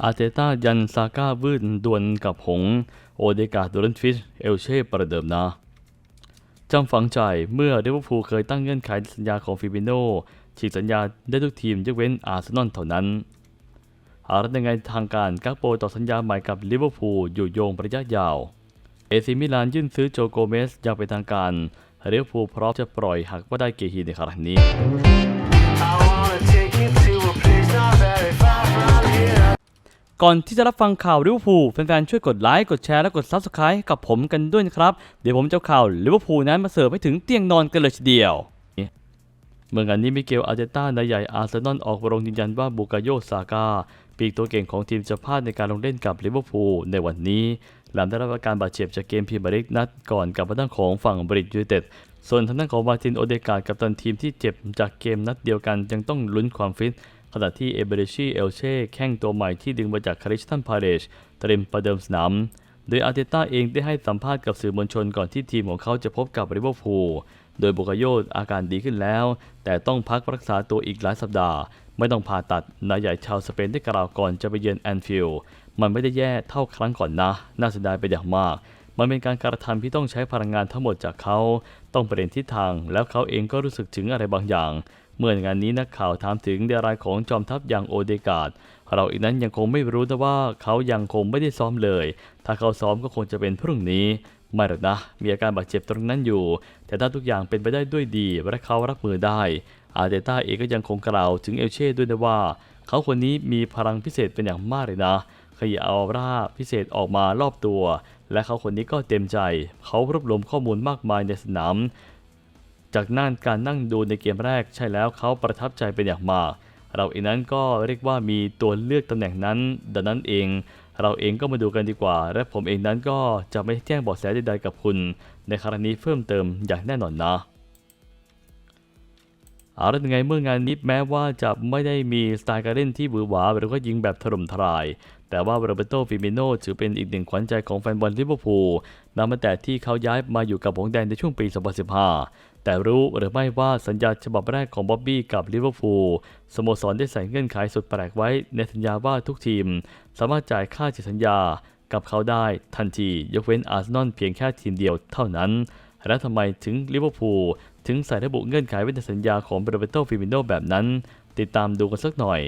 อาเตต้ายันซาก้าวืดดวลกับหง โอเดกาดรันฟิช เอลเช่ประเดิมนะจำฝังใจเมื่อลิเวอร์พูลเคยตั้งเงื่อนไขสัญญาของฟิบิโนฉีกสัญญาได้ทุกทีมยกเว้นอาร์เซนอลเท่านั้นหากในไงทางการกักโปต่อสัญญาใหม่กับลิเวอร์พูลอยู่โยงระยะยาว เอซิมิลานยื่นซื้อโจโกเมสอย่างเป็นทางการลิเวอร์พูลพร้อมจะปล่อยหากว่าได้เกฮีในครั้งนี้ ก่อนที่จะรับฟังข่าวลิเวอร์พูลแฟนๆ ช่วยกดไลค์ กดแชร์ และกด Subscribe ให้กับผมกันด้วยนะครับ เดี๋ยวผมจะข่าวลิเวอร์พูลนั้นมาเสิร์ฟให้ถึงเตียงนอนกันเลยทีเดียว เมื่องานนี้มิเกลอาร์เตต้านายใหญ่อาร์เซนอลออกมาลงยืนยันว่าบูกาโยซาก้าปีกตัวเก่งของทีมจะพลาดในการลงเล่นกับลิเวอร์พูลในวันนี้ หลังได้รับอาการบาดเจ็บจากเกมพรีเมียร์ลีกนัดก่อนกับทางด้านของฝั่งบริดยูเต็ดส่วนทางด้านของมาตินโอเดกาดกับตันทีมที่เจ็บจากเกมนัดเดียวกันยังต้องลุ้นความฟิต ขณะที่เอเบเรชีเอลเช่แข้งตัวใหม่ที่ดึงมาจากคาริสตันพาเรชเตรียมประเดิมสนามโดยอาร์เตต้าเองได้ให้สัมภาษณ์กับสื่อมวลชนก่อนที่ทีมของเขาจะพบกับลิเวอร์พูลโดยบุกโยอาการดีขึ้นแล้ว แต่ต้องพักรักษาตัวอีกหลายสัปดาห์ ไม่ต้องผ่าตัดนายใหญ่ชาวสเปนได้กล่าวก่อนจะไปเยือนแอนฟิลด์มันไม่ได้แย่เท่าครั้งก่อนนะ น่าเสียดายไปอย่างมาก มันเป็นการกระทำที่ต้องใช้พลังงานทั้งหมดจากเขา ต้องเปลี่ยนทิศทาง แล้วเขาเองก็รู้สึกถึงอะไรบางอย่าง เมื่องานนี้นักข่าวถามถึงเดรายของจอมทัพอย่างโอเดกาดเราอีกนั้นยังคงไม่รู้นะว่าเขายังคงไม่ได้ซ้อมเลย ถ้าเขาซ้อมก็คงจะเป็นพรุ่งนี้ ไม่หรอกนะ มีอาการบาดเจ็บตรงนั้นอยู่ แต่ถ้าทุกอย่างเป็นไปได้ด้วยดีและเขารับมือได้ อาเตต้าเองก็ยังคงกล่าวถึงเอลเช่ด้วยนะว่า เขาคนนี้มีพลังพิเศษเป็นอย่างมากเลยนะขยายออร่าพิเศษออกมารอบตัว และเขาคนนี้ก็เต็มใจ เขารวบรวมข้อมูลมากมายในสนาม จากนั่นการนั่งดูในเกมแรกใช่แล้วเขาประทับใจเป็นอย่างมาก เราเองนั้นก็เรียกว่ามีตัวเลือกตำแหน่งนั้น ดังนั้นเอง เราเองก็มาดูกันดีกว่า และผมเองนั้นก็จะไม่แจ้งเบาะแสใดๆกับคุณ ในครั้งนี้เพิ่มเติมอย่างแน่นอนนะเอาละยังไงเมื่องานนี้แม้ว่าจะไม่ได้มีสไตล์การเล่นที่หวือหวาหรือว่ายิงแบบถล่มทลาย แต่ว่าโรเบโตฟิมิโนถือเป็นอีกหนึ่งขวัญใจของแฟนบอลลิเวอร์พูลนับมาแต่ที่เขาย้ายมาอยู่กับหงแดงในช่วงปี 2015 แต่รู้หรือไม่ว่าสัญญาฉบับแรกของบ๊อบบี้กับลิเวอร์พูลสโมสรได้ใส่เงื่อนไขสุดแปลกไว้ในสัญญาว่าทุกทีม สามารถจ่ายค่าเสียสัญญากับเขาได้ทันทียกเว้นอาร์เซนอลเพียงแค่ทีมเดียวเท่านั้น และทำไมถึงลิเวอร์พูลถึงใส่ระบุเงื่อนไขไว้ในสัญญาของโรเบโตฟิมิโนแบบนั้น ติดตามดูกันสักหน่อย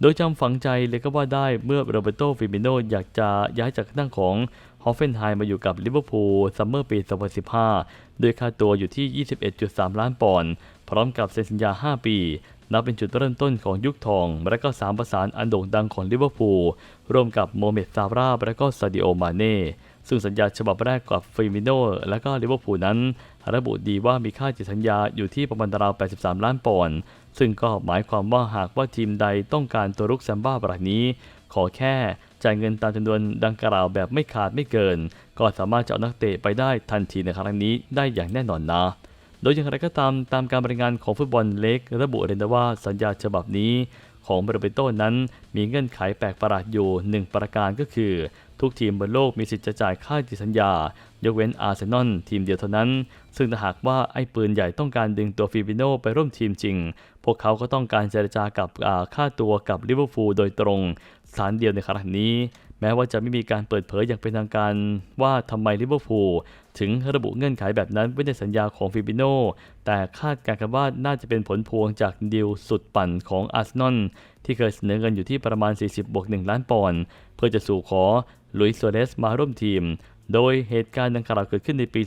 โดยจำฝังใจเลยก็ว่าได้เมื่อโรเบโตฟิมิโนอยากจะย้ายจากนั่งของ ฮอฟเฟนไฮมาอยู่กับลิเวอร์พูลซัมเมอร์ปี 2015 โดยค่าตัวอยู่ที่ 21.3 ล้านปอนด์ พร้อมกับเซ็นสัญญา 5 ปี นับเป็นจุดเริ่มต้นของยุคทอง และก็สามประสานอันโด่งดังของลิเวอร์พูล ร่วมกับโมเมดซาร่าและก็ซาดิโอ มาเน่ซึ่งสัญญาฉบับแรกกับฟิมิโนและก็ลิเวอร์พูลนั้น ระบุดีว่ามีค่าจิตสัญญาอยู่ที่ประมาณราว 83 ล้านปอนด์ ซึ่งก็หมายความว่าหากว่าทีมใดต้องการตัวรุกแซมบ้ารายนี้ ขอแค่ จ่ายเงินตามจำนวนดังกล่าวแบบไม่ขาดไม่เกิน ก็สามารถจะเอานักเตะไปได้ทันทีในครั้งนี้ได้อย่างแน่นอนนะ โดยอย่างไรก็ตามตามการบรายงานของฟุตบอลเล็ก ระบุเลยนะว่าสัญญาฉบับนี้ของเบรเบโต้นั้นมีเงื่อนไขแปลกประหลาดอยู่หนึ่งประการก็คือ ทุกทีมบนโลกมีสิทธิ์จะจ่ายค่าจิสัญญา ยกเว้นอาร์เซนอลทีมเดียวเท่านั้น ซึ่งถ้าหากว่าไอ้ปืนใหญ่ต้องการดึงตัวฟิบิโนไปร่วมทีมจริง พวกเขาก็ต้องการเจรจากับค่าตัวกับลิเวอร์พูลโดยตรง สารเดียวในขณะนี้ แม้ว่าจะไม่มีการเปิดเผยอย่างเป็นทางการว่าทำไมลิเวอร์พูลถึงระบุเงื่อนไขแบบนั้นไว้ในสัญญาของฟิบิโนแต่คาดการณ์กันว่าน่าจะเป็นผลพวงจากดีลสุดปั่นของอาร์เซนอลที่เคยเสนอเงินอยู่ที่ประมาณ 40บวก1ล้านปอนด์เพื่อจะสู่ขอลุยส์โซเลสมาร่วมทีม โดยเหตุการณ์ดังกล่าวเกิดขึ้นในปี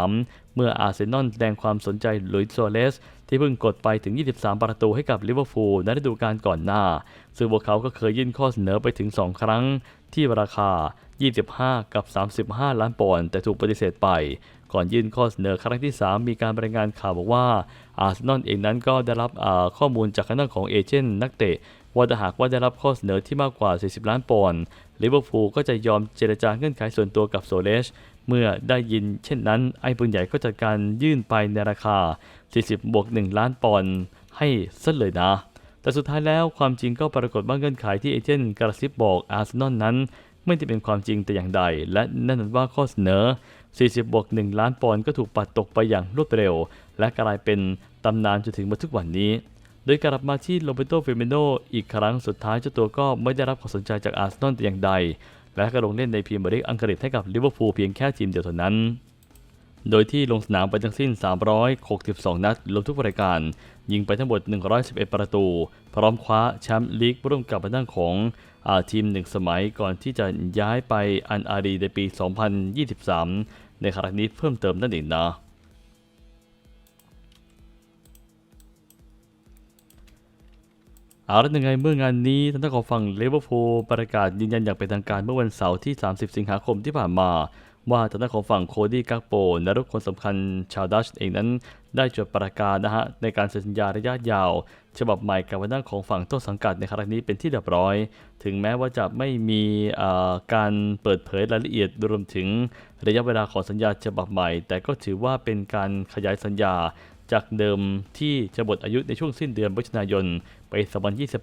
2013 เมื่ออาร์เซนอลแสดงความสนใจลุยส์โซเรสที่เพิ่งกดไปถึง 23 ประตูให้กับลิเวอร์พูลในฤดูกาลก่อนหน้า ซึ่งพวกเขาก็เคยยื่นข้อเสนอไปถึง 2 ครั้ง ที่ราคา 25 กับ 35 ล้านปอนด์แต่ถูกปฏิเสธไป ก่อนยื่นข้อเสนอครั้งที่ 3 มีการรายงานข่าวบอกว่าอาร์เซนอลเองนั้นก็ได้รับข้อมูลจากคณะของเอเจนต์นักเตะว่าถ้าหากว่าได้รับข้อเสนอที่มากกว่า 40 ล้านปอนด์ ลิเวอร์พูลก็จะยอมเจรจาเงื่อนไขส่วนตัวกับโซเลชเมื่อได้ยินเช่นนั้น ไอ้ปืนใหญ่ก็จัดการยื่นไปในราคา 40บวก1ล้านปอนด์ให้ซะเลยนะ แต่สุดท้ายแล้วความจริงก็ปรากฏว่าเงื่อนไขที่เอเจนต์กระซิบบอกอาร์เซนอลนั้น ไม่ได้เป็นความจริงแต่อย่างใด และแน่นอนว่าข้อเสนอ 40บวก1ล้านปอนด์ก็ถูกปัดตกไปอย่างรวดเร็ว และกลายเป็นตำนานจนถึงมาทุกวันนี้ โดยกลับมาที่โรเบโตเฟเมโนอีกครั้งสุดท้ายเจ้าตัวก็ไม่ได้รับความสนใจจากอาร์เซนอลแต่อย่างใด และก็ลงเล่นในพรีเมียร์ลีกอังกฤษให้กับลิเวอร์พูลเพียงแค่ทีมเดียวเท่านั้น โดยที่ลงสนามไปทั้งสิ้น 362 นัดรวมทุกรายการ ยิงไปทั้งหมด 111 ประตู พร้อมคว้าแชมป์ลีกร่วมกับทางด้านของอาทีมหนึ่งสมัยก่อนที่จะย้ายไปอันอารีในปี 2023 ในครั้งนี้เพิ่มเติมนั่นเองนะ เอาละยังไงเมื่องานนี้ท่านต้องขอฟังเลเวอร์พูลประกาศยืนยันอย่างเป็นทางการเมื่อวันเสาร์ที่ 30 สิงหาคมที่ผ่านมา ว่าทางด้านของฝั่งโคดี้กักโปนรุกคนสำคัญชาวดัชเองนั้น ได้จดประกาศนะฮะในการเซ็นสัญญาระยะยาว ฉบับใหม่กับทางด้านของฝั่งต้นสังกัดในครั้งนี้เป็นที่เรียบร้อย ถึงแม้ว่าจะไม่มีการเปิดเผยรายละเอียดรวมถึงระยะเวลาของสัญญาฉบับใหม่ แต่ก็ถือว่าเป็นการขยายสัญญาจากเดิมที่จะหมดอายุในช่วงสิ้นเดือนมิถุนายน ปี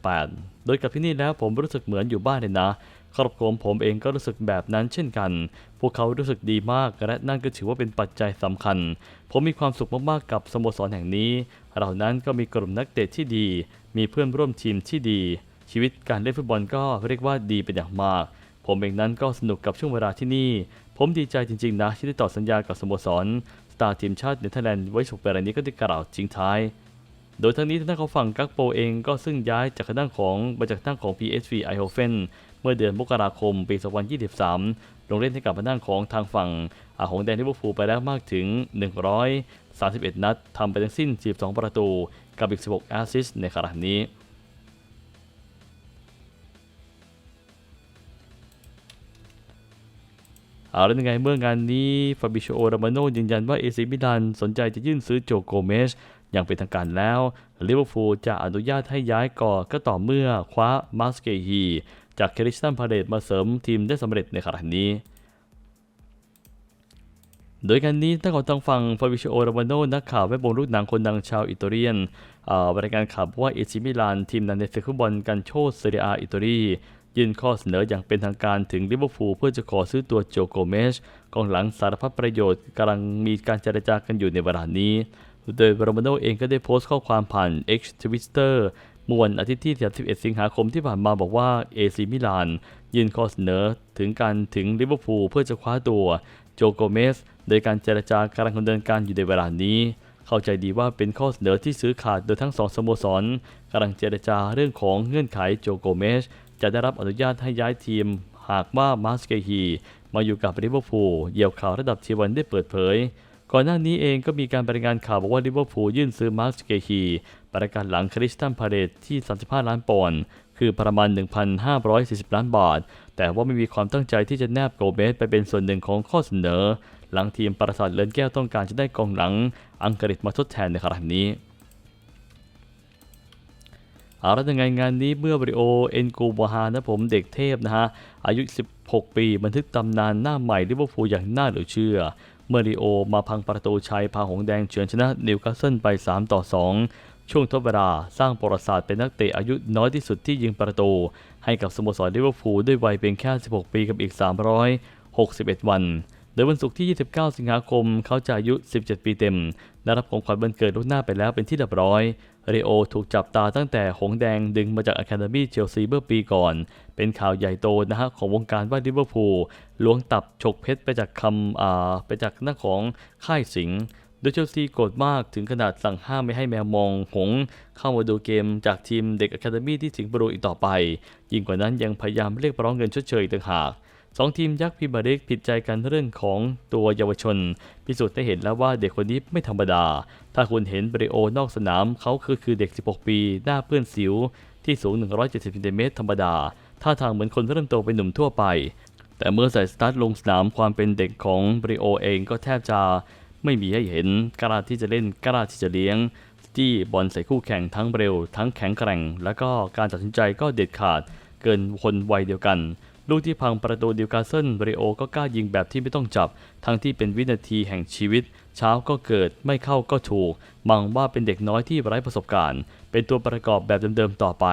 2028 โดยกับที่นี่แล้วผมรู้สึกเหมือนอยู่บ้านเลยนะ ครอบครัวผมเองก็รู้สึกแบบนั้นเช่นกัน พวกเขารู้สึกดีมากและนั่นก็ถือว่าเป็นปัจจัยสำคัญ ผมมีความสุขมากๆกับสโมสรแห่งนี้ เรานั้นก็มีกลุ่มนักเตะที่ดี มีเพื่อนร่วมทีมที่ดี ชีวิตการเล่นฟุตบอลก็เรียกว่าดีเป็นอย่างมาก ผมเองนั้นก็สนุกกับช่วงเวลาที่นี่ ผมดีใจจริงๆนะที่ได้ต่อสัญญากับสโมสร สตาร์ทีมชาติเนเธอร์แลนด์ไว้สุกเปรายนี้ก็ได้กล่าวทิ้งท้าย โดยทั้งนี้ทางด้านของฝั่งกักโปเองก็ซึ่งย้ายจากทางด้านของมาจากทางด้านของ PSV Eindhoven เมื่อเดือนมกราคมปี 2023 ลงเล่นให้กับทางด้านของทางฝั่งอาของแดนลิเวอร์พูลไปแล้วมากถึง 131 นัดทำไปทั้งสิ้น 12 ประตู กับอีก 16 แอสซิสต์ในครั้งนี้เอาแล้วยังไงเมื่องานนี้ฟาบิโชโอรามาโนยืนยันว่าเอซิมิลานสนใจจะยื่นซื้อโจโกเมส อย่างเป็นทางการแล้วลิเวอร์พูลจะอนุญาตให้ย้ายก่อก็ต่อเมื่อคว้ามาสเกฮีจากคริสตันพาเลตมาเสริมทีมได้สำเร็จในครั้งนี้ โดยการนี้ตั้งแต่ทางฝั่งฟาบิโชโอรามานโนนักข่าวแวดวงลูกหนังคนดังชาวอิตาเลียนอ่ารายการข่าวว่าเอซิมิลานทีมนันในศึกฟุตบอลกันโชดเซเรียอาอิตาลียื่นข้อเสนออย่างเป็นทางการถึงลิเวอร์พูลเพื่อจะขอซื้อตัวโจโกเมสกองหลังสารพัดประโยชน์กำลังมีการเจรจากันอยู่ในเวลานี้ โดยโรมาโนเองก็ได้โพสต์ข้อความผ่าน X Twitter เมื่อวันอาทิตย์ที่ 31 สิงหาคมที่ผ่านมาบอกว่าเอซีมิลานยื่นข้อเสนอถึงการถึงลิเวอร์พูลเพื่อจะคว้าตัวโจโกเมส โดยการเจรจากำลังดำเนินการอยู่ในเวลานี้ เข้าใจดีว่าเป็นข้อเสนอที่ซื้อขาดโดยทั้งสองสโมสรกำลังเจรจาเรื่องของเงื่อนไขโจโกเมส จะได้รับอนุญาตให้ย้ายทีม หากว่ามาสเกฮีมาอยู่กับลิเวอร์พูลเหยี่ยวข่าวระดับทีวันได้เปิดเผย ก่อนหน้านี้เองก็มีการรายงานข่าวบอกว่าลิเวอร์พูลยื่นซื้อมาร์สเกฮีประกาศหลังคริสตันพาเลตที่ 35 ล้านปอนด์คือประมาณ 1,540 ล้านบาท แต่ว่าไม่มีความตั้งใจที่จะแนบโกเมสไปเป็นส่วนหนึ่งของข้อเสนอ หลังทีมปราสาทเลินแก้วต้องการจะได้กองหลังอังกฤษมาทดแทนในครั้งนี้เอาละยังไงงานนี้เมื่อบริโอเอ็นกูบาฮานะผมเด็กเทพนะฮะ อายุ 16 ปี บันทึกตำนานหน้าใหม่ลิเวอร์พูลอย่างน่าเหลือเชื่อ เมริโอมาพังประตูชัยพาหงแดงเฉือนชนะนิวคาสเซิลไป 3 ต่อ 2 ช่วงทดเวลาสร้างประวัติศาสตร์เป็นนักเตะอายุน้อยที่สุดที่ยิงประตู ให้กับสโมสรลิเวอร์พูลด้วยวัยเพียงแค่ 16 ปีกับอีก 361 วัน โดยวันศุกร์ที่ 29 สิงหาคมเขาจะอายุ 17 ปีเต็ม ได้รับของขวัญวันเกิดล่วงหน้าไปแล้วเป็นที่เรียบร้อย รโอถูกจับตาตั้งแต่หงแดงดึงมาจากอะคาเดมี่เชลซีเมื่อปีก่อน เป็นข่าวใหญ่โตนะฮะของวงการว่าลิเวอร์พูลล้วงตับฉกเพชรไปจากคำอ่าไปจากหน้าของค่ายสิงห์โดยเชลซีโกรธมากถึงขนาดสั่งห้ามไม่ให้แมวมองหง เข้ามาดูเกมจากทีมเด็กอะคาเดมี่ที่สิงห์บุรีอีกต่อไป ยิ่งกว่านั้นยังพยายามเรียกร้องเงินชดเชยต่างหาก สองทีมยักษ์พิมารกผิดใจกันเรื่องของตัวเยาวชน พิสูจน์ได้เห็นแล้วว่าเด็กคนนี้ไม่ธรรมดา ถ้าคุณเห็นบริโอนอกสนามเขาคือคือเด็ก 16 ปี หน้าเปื้อนสิว ที่สูง 170เซนติเมตรธรรมดา ท่าทางเหมือนคนเริ่มโตเป็นหนุ่มทั่วไป แต่เมื่อใส่สตาร์ทลงสนามความเป็นเด็กของบริโอเองก็แทบจะไม่มีให้เห็นกล้าที่จะเล่นกล้าที่จะเลี้ยงที่บอลใส่คู่แข่งทั้งเร็ว ทั้งแข็งแกร่ง แล้วก็การตัดสินใจก็เด็ดขาดเกินคนวัยเดียวกัน ลูกที่พังประตูดิวคาเซิลบริโอก็กล้ายิงแบบที่ไม่ต้องจับ ทั้งที่เป็นวินาทีแห่งชีวิต เช้าก็เกิดไม่เข้าก็ถูก มองว่าเป็นเด็กน้อยที่ไร้ประสบการณ์ เป็นตัวประกอบแบบเดิมๆต่อไป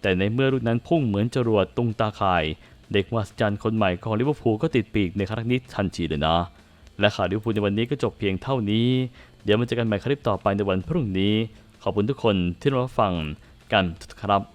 แต่ในเมื่อลูกนั้นพุ่งเหมือนจรวดตุงตาข่าย เด็กมหัศจรรย์คนใหม่ของลิเวอร์พูลก็ติดปีกในครั้งนี้ทันทีเลยนะ และข่าวลิเวอร์พูลในวันนี้ก็จบเพียงเท่านี้ เดี๋ยวมาเจอกันใหม่คลิปต่อไปในวันพรุ่งนี้ ขอบคุณทุกคนที่รับฟังกันครับ